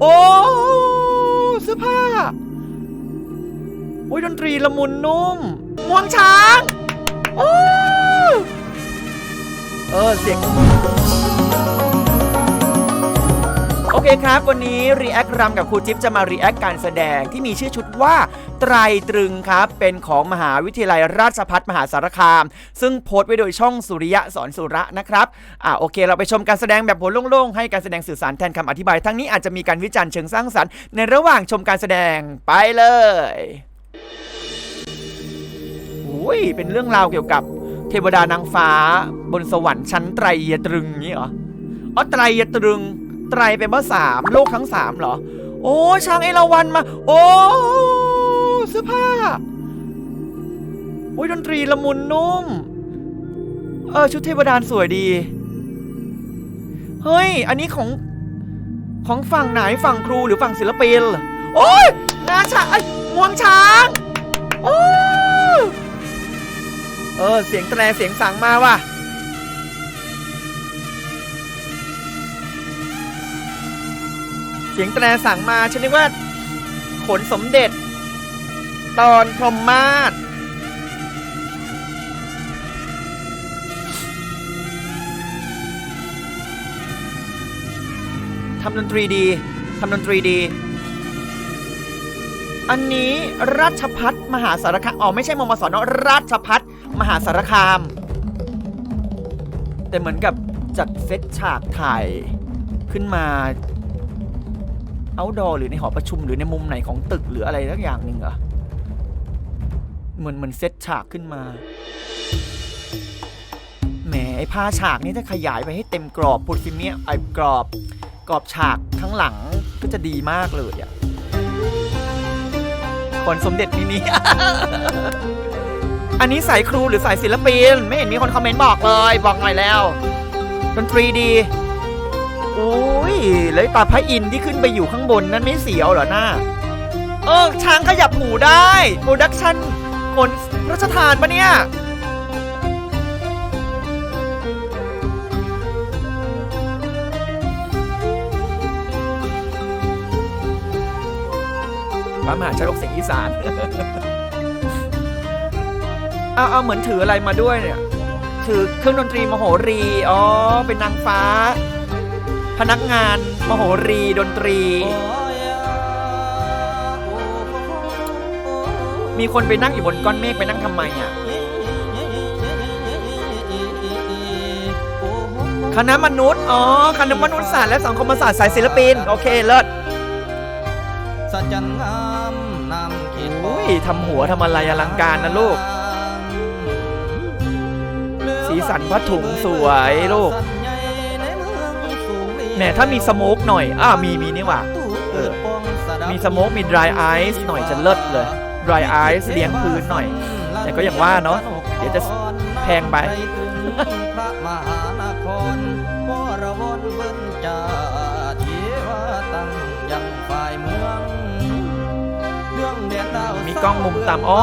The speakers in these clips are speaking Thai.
โอ้เสื้อผ้าโอ้ยดนตรีละมุนนุ่มง่วงช้าง โอ้ เออเสียง เคครับ วันนี้รีแอครำกับครูจิ๊บจะมารีแอคการแสดงที่มีชื่อชุดว่าไตรตรึงครับ เป็นของมหาวิทยาลัยราชภัฏมหาสารคาม ซึ่งโพสต์ไว้โดยช่องสุริยะสอนสุระนะครับ อ่าโอเค เราไปชมการแสดงแบบหัวโล่งๆ ให้การแสดงสื่อสารแทนคำอธิบาย ทั้งนี้อาจจะมีการวิจารณ์เชิงสร้างสรรค์ในระหว่างชมการแสดงไปเลยอุ้ยเป็นเรื่องราวเกี่ยวกับเทวดานางฟ้า บนสวรรค์ชั้นไตรยตรึงนี่เหรออ๋อไตรยตรึง ไตรเป็นว่าสามโลกทั้งสามเหรอ โอ้ช้างเอราวัณมา โอ้เสื้อผ้าโอ้ยดนตรีละมุนนุ่ม เออชุดเทวดานสวยดี เฮ้ย อันนี้ของ ของฝั่งไหนฝั่งครูหรือฝั่งศิลปินโอ้ยงาช้างไอ้งวงช้างโอ้เออ เสียงแตรเสียงสังมาว่ะ เสียงแตรสั่งมาฉันนึกว่า ขนสมเด็จ ตอนพรหมมาศทำดนตรีดีทำดนตรีดี อันนี้ราชพัฒมหาสารคาม อ๋อ ไม่ใช่มมสเนะราชพัฒมหาสารคาม แต่เหมือนกับจัดเซตฉากถ่ายขึ้นมา เอาดอหรือในหอประชุมหรือในมุมไหนของตึกหรืออะไรสักอย่างหนึ่งเหรอเหมือนเหมือนเซตฉากขึ้นมาแหมไอ้ผ้าฉากนี้ถ้าขยายไปให้เต็มกรอบพุดฟิล์มเนี่ยไอ้กรอบกรอบฉากข้างหลังก็จะดีมากเลยอะขนสมเด็จมินิ อันนี้สายครูหรือสายศิลปิน ไม่เห็นมีคนคอมเมนต์บอกเลย บอกหน่อยแล้ว ดนตรีดี โอ้ยแล้วปลาพระอินทร์ที่ขึ้นไปอยู่ข้างบนนั้นไม่เสียวเหรอหน้า เออช้างขยับหูได้โปรดักชั่นผลรัชทานปะเนี่ยพระมหาชนกเสียงอีสาน เอาเอาเหมือนถืออะไรมาด้วยเนี่ย ถือเครื่องดนตรีมโหรี อ๋อ เป็นนางฟ้า พนักงานมโหรีดนตรี มีคนไปนั่งอยู่บนก้อนเมฆไปนั่งทำไมอะคณะมนุษย์ อ๋อ คณะมนุษยศาสตร์และสังคมศาสตร์สายศิลปิน โอเค เลิศสัจจันงามนำขีดอุ้ยทำหัวทำอะไรอลังการนะลูก สีสันผ้าถุงสวยลูก แหมถ้ามีสโมกหน่อยอ้ามีมีนี่หว่าเออมีสโมกมี dry ice หน่อยจะเลิศเลย dry ice เลี้ยงพื้นหน่อย แต่ก็อย่างว่าเนอะเดี๋ยวจะแพงไปพระมหานครวรวนเบิ้นจาเทวตั้งยังฝ่ายเมืองเรื่องเดียดดาวมีกล้องมุมต่ำอ๋อ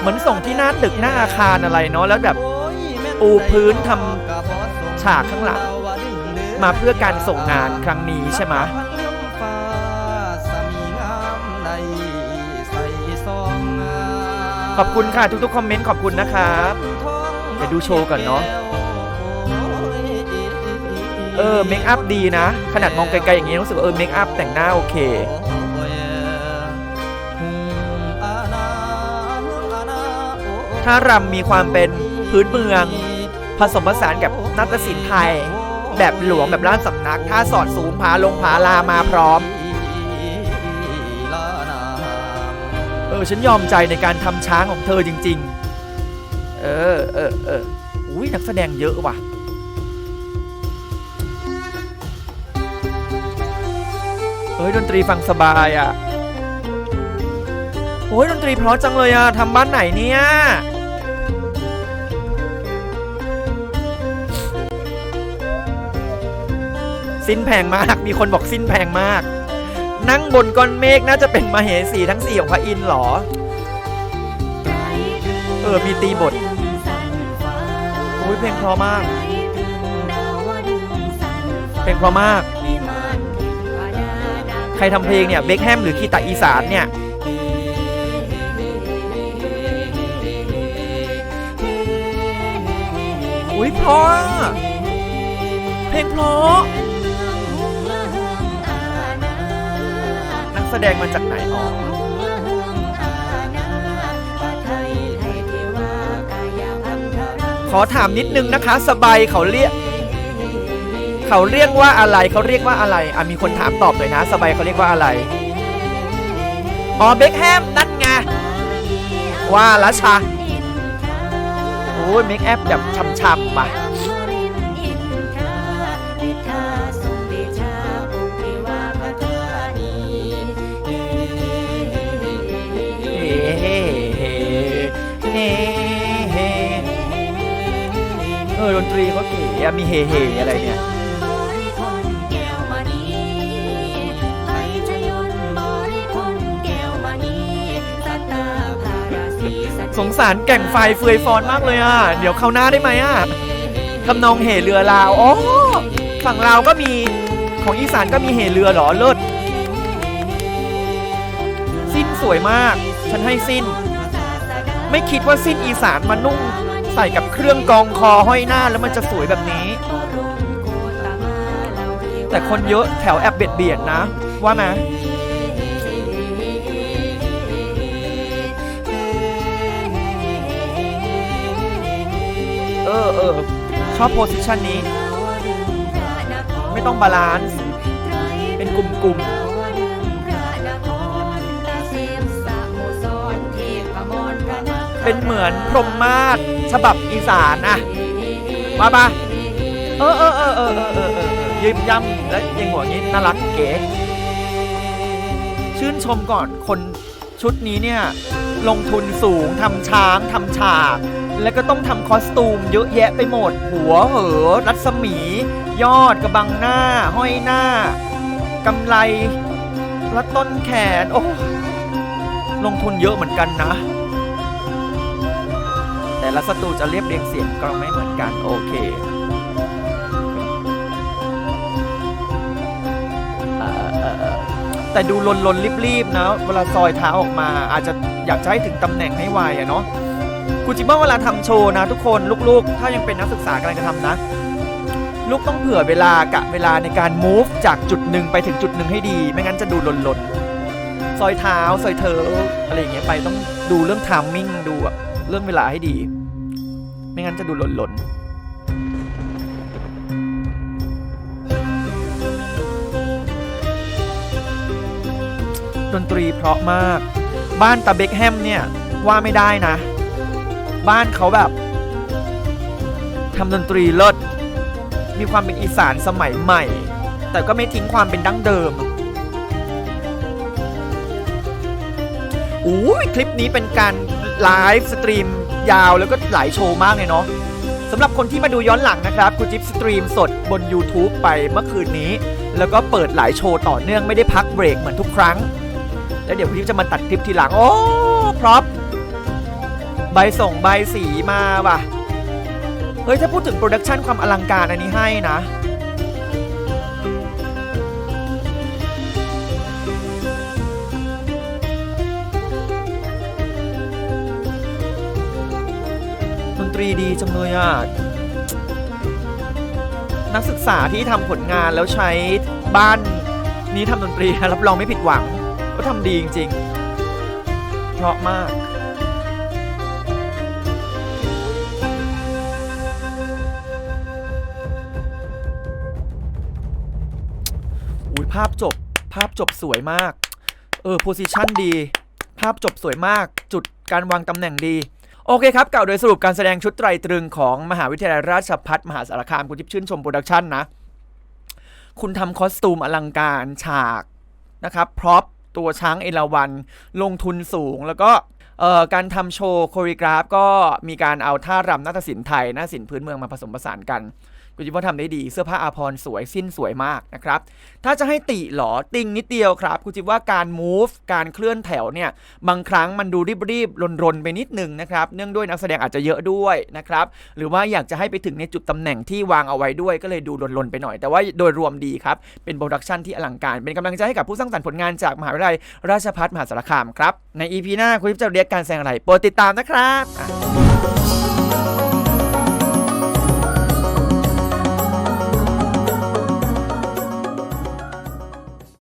เหมือนส่งที่หน้าตึกหน้าอาคารอะไรเนาะแล้วแบบปูพื้นทำฉากข้างหลัง มาเพื่อการส่งงานครั้งนี้ใช่ไหมขอบคุณค่ะทุกๆคอมเมนต์ขอบคุณนะครับเดี๋ยวดูโชว์ก่อนเนอะเออเมคอัพดีนะ ขนาดมองไกลๆอย่างนี้รู้สึกว่าเออเมคอัพแต่งหน้าโอเคถ้ารำมีความเป็นพื้นเมือง ผสมผสานกับนาฏศิลป์ไทย แบบหลวงแบบร้านสำนัก ถ้าสอดสูงผาลงผาลามาพร้อม เออ ฉันยอมใจในการทำช้างของเธอจริง ๆ เออเออเอออุ้ยนักแสดงเยอะว่ะเฮ้ยดนตรีฟังสบายอะโอ้ยดนตรีเพราะจังเลยอะทำบ้านไหนเนี่ย สิ้นแพงมาก มีคนบอกสิ้นแพงมาก นั่งบนก้อนเมฆน่าจะเป็นมเหสีทั้งสี่ของพระอินทร์หรอ เออ มีตีบทโอ้ยเพลงเพราะมาก เพลงเพราะมากวิมานทิพย์ใครทำเพลงเนี่ยเบคแฮมหรือคีตาอีสานเนี่ยอุ้ยเพราะอะเพลงเพราะ แสดงมาจากไหนอ๋อขอถามนิดนึงนะคะ สบายเขาเรียก เขาเรียกว่าอะไรเขาเรียกว่าอะไรอะมีคนถามตอบหน่อยนะ สบายเขาเรียกว่าอะไรอ๋อเบคแฮมนั่นไงว่าละชาโอ้ยเมคแอปแบบช่ำๆปะ ดนตรีเขาเก๋อะมีเฮ่เฮ่อะไรเนี่ยสงสารแก่งไฟเฟือยฟอนมากเลยอะ เดี๋ยวเขาหน้าได้ไหมอะทำนองเหเรือลาวอ๋อฝั่งลาวก็มีของอีสานก็มีเหเรือหรอเลิศสิ้นสวยมาก ฉันให้สิ้น ไม่คิดว่าสิ้นอีสานมานุ่ง ใส่กับเครื่องกองคอห้อยหน้าแล้วมันจะสวยแบบนี้ แต่คนเยอะแถวแอบเบียดเบียดนะ ว่าไหมเออเออชอบโพสิชันนี้ ไม่ต้องบาลานซ์เป็นกลุ่มๆ เป็นเหมือนพรหมมาศฉบับอีสานอะมาปะเออเออเออเออเออเออเออยิ้มย่ำและยังหัวงี้น่ารักเก๋ชื่นชมก่อนคนชุดนี้เนี่ย ลงทุนสูงทำช้างทำฉากแล้วก็ต้องทำคอสตูมเยอะแยะไปหมด หัวเหอ รัศมี ยอดกระบังหน้า ห้อยหน้ากำไรและต้นแขน โอ้ ลงทุนเยอะเหมือนกันนะ แต่ละสตูจะเรียบเรียงเสียงก็ไม่เหมือนกันโอเคแต่ดูลนลนรีบๆนะเวลาซอยเท้าออกมา อาจจะอยากจะให้ถึงตำแหน่งให้ไวอะเนาะกูจิว่าเวลาทำโชว์นะทุกคนลูกๆ ถ้ายังเป็นนักศึกษากำลังจะทำนะ ลูกต้องเผื่อเวลากะเวลาในการ move จากจุดหนึ่งไปถึงจุดหนึ่งให้ดี ไม่งั้นจะดูลนลนซอยเท้าซอยเธออะไรอย่างเงี้ยไปต้องดูเรื่อง timing ดูเรื่องเวลาให้ดี ไม่งั้นจะดูหล่นหล่นดนตรีเพราะมาก บ้านตาเบคแฮมเนี่ยว่าไม่ได้นะ บ้านเขาแบบทำดนตรีเลิศ มีความเป็นอีสานสมัยใหม่ แต่ก็ไม่ทิ้งความเป็นดั้งเดิมอุ้ยคลิปนี้เป็นการไลฟ์สตรีม ยาวแล้วก็หลายโชว์มากเลยเนาะสำหรับคนที่มาดูย้อนหลังนะครับกูจิ๊บสตรีมสดบน YouTube ไปเมื่อคืนนี้ แล้วก็เปิดหลายโชว์ต่อเนื่องไม่ได้พักเบรกเหมือนทุกครั้ง แล้วเดี๋ยวคุณจิ๊บจะมาตัดคลิปทีหลัง โอ้พร็อพใบส่งใบสีมาว่ะ เฮ้ย ถ้าพูดถึงโปรดักชันความอลังการอันนี้ให้นะ ตรีดีจังเลยอะ นักศึกษาที่ทำผลงานแล้วใช้บ้านนี้ทำดนตรีรับรองไม่ผิดหวัง ก็ทำดีจริงๆ เพราะมากอุ้ยภาพจบภาพจบสวยมาก เออโพซิชันดี ภาพจบสวยมาก จุดการวางตำแหน่งดี โอเคครับ เก่าโดยสรุปการแสดงชุดไตรตรึงของมหาวิทยาลัยราชภัฏมหาสารคามคุณทิพย์ชื่นชมโปรดักชันนะ คุณทำคอสตูมอลังการฉากนะครับ พร็อพตัวช้างเอราวันลงทุนสูงแล้วก็การทำโชว์โคริกราฟก็มีการเอาท่ารำนาฏศิลป์ไทยนาฏศิลป์พื้นเมืองมาผสมผสานกัน คุณจิ๊บว่าทำได้ดีเสื้อผ้าอาภรสวยสิ้นสวยมากนะครับถ้าจะให้ติหรอติงนิดเดียวครับคุณจิ๊บว่าการ move การเคลื่อนแถวเนี่ยบางครั้งมันดูรีบๆรนๆ ไปนิดนึงนะครับเนื่องด้วยนักแสดงอาจจะเยอะด้วยนะครับหรือว่าอยากจะให้ไปถึงในจุดตำแหน่งที่วางเอาไว้ด้วยก็เลยดูรนๆไปหน่อย แต่ว่าโดยรวมดีครับเป็นโปรดักชันที่อลังการ เป็นกำลังใจให้กับผู้สร้างสรรค์ผลงานจากมหาวิทยาลัยราชภัฏมหาสารคามครับใน EP หน้าคุณจิ๊บจะเรียกการแสดงอะไรโปรดติดตามนะครับ